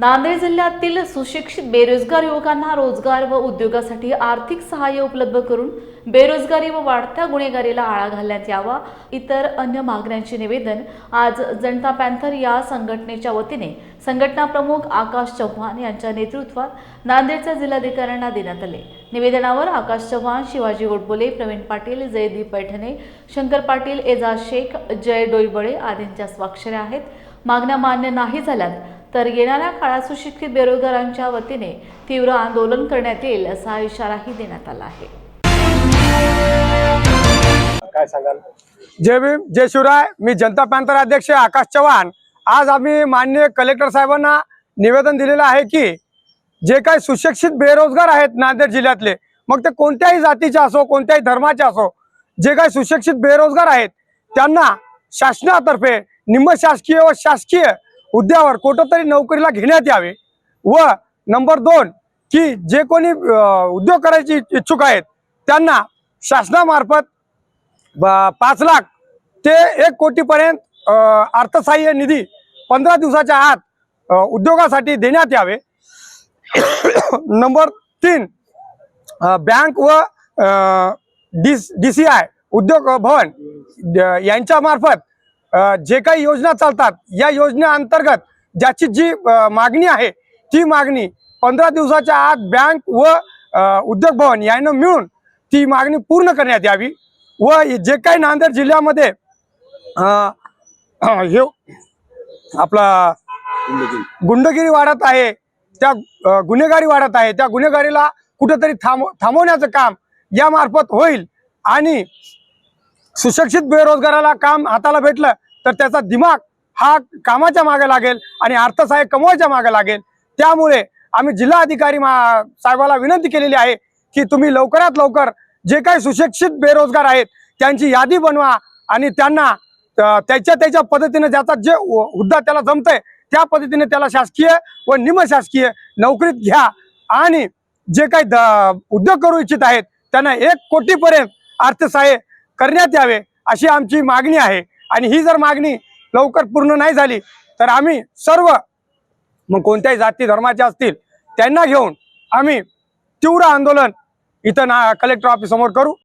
नांदेड जिल्ह्यातील सुशिक्षित बेरोजगार युवकांना रोजगार व उद्योगासाठी आर्थिक सहाय्य उपलब्ध करून बेरोजगारी व वाढत्या गुन्हेगारीला आळा घालण्यात यावा इतर अन्य मागण्यांचे निवेदन आज जनता पॅन्थर या संघटनेच्या वतीने संघटना प्रमुख आकाश चव्हाण यांच्या नेतृत्वात नांदेडच्या जिल्हाधिकाऱ्यांना देण्यात आले. निवेदनावर आकाश चव्हाण शिवाजी गोडबोले प्रवीण पाटील जयदीप पैठणे शंकर पाटील एजाज शेख जय डोईबळे आदींच्या स्वाक्षऱ्या आहेत. मागण्या मान्य नाही झाल्यात तर येणाऱ्या काळात सुशिक्षित बेरोजगारांच्या वतीने तीव्र आंदोलन करण्यात येईल असा इशाराही देण्यात आला आहे. काय सांगाल? जय भीम जय शिवराय. मी जनता पॅन्थर अध्यक्ष आकाश चव्हाण. आज आम्ही माननीय कलेक्टर साहेबांना निवेदन दिलेलं आहे की जे काही सुशिक्षित बेरोजगार आहेत नांदेड जिल्ह्यातले मग ते कोणत्याही जातीचे असो कोणत्याही धर्माचे असो जे काही सुशिक्षित बेरोजगार आहेत त्यांना शासनातर्फे निम्न शासकीय व शासकीय हुद्द्यावर कुठंतरी नोकरीला घेण्यात यावे. व नंबर दोन की जे कोणी उद्योग करायची इच्छुक आहेत त्यांना शासनामार्फत पाच लाख ते एक कोटीपर्यंत अर्थसहाय्य निधी पंधरा दिवसाच्या आत उद्योगासाठी देण्यात यावे. नंबर तीन बँक व डी डी सी आय उद्योग भवन यांच्यामार्फत जे काही योजना चालतात या योजनेअंतर्गत ज्याची जी मागणी आहे ती मागणी पंधरा दिवसाच्या आत बँक व उद्योग भवन यांना मिळून ती मागणी पूर्ण करण्यात यावी व जे काही नांदेड जिल्ह्यामध्ये हे आपला गुंडगिरी वाढत आहे त्या गुन्हेगारी वाढत आहे त्या गुन्हेगारीला कुठेतरी थांब थांबवण्याचं काम या मार्फत होईल आणि सुशिक्षित बेरोजगाराला काम हाताला भेटलं तर त्याचा दिमाग हा कामाच्या मागे लागेल आणि अर्थसहाय्य कमवायच्या मागे लागेल. त्यामुळे आम्ही जिल्हाधिकारी मा- साहेबाला विनंती केलेली आहे की तुम्ही लवकरात लवकर जे काही सुशिक्षित बेरोजगार आहेत त्यांची यादी बनवा आणि त्यांना त्याच्या त्याच्या पद्धतीने ज्याचा जे हुद्दा त्याला जमतंय त्या पद्धतीने त्याला शासकीय व निमशासकीय नोकरीत घ्या. आणि जे काही द- उद्योग करू इच्छित आहेत त्यांना एक कोटीपर्यंत अर्थसहाय्य करण्यात यावे अशी आमची मागणी आहे. आणि ही जर मागणी लवकर पूर्ण नाही झाली तर आम्ही सर्व मग कोणत्याही जाती धर्माचे असतील त्यांना घेऊन आम्ही तीव्र आंदोलन इथं ना कलेक्टर ऑफिस समोर करू.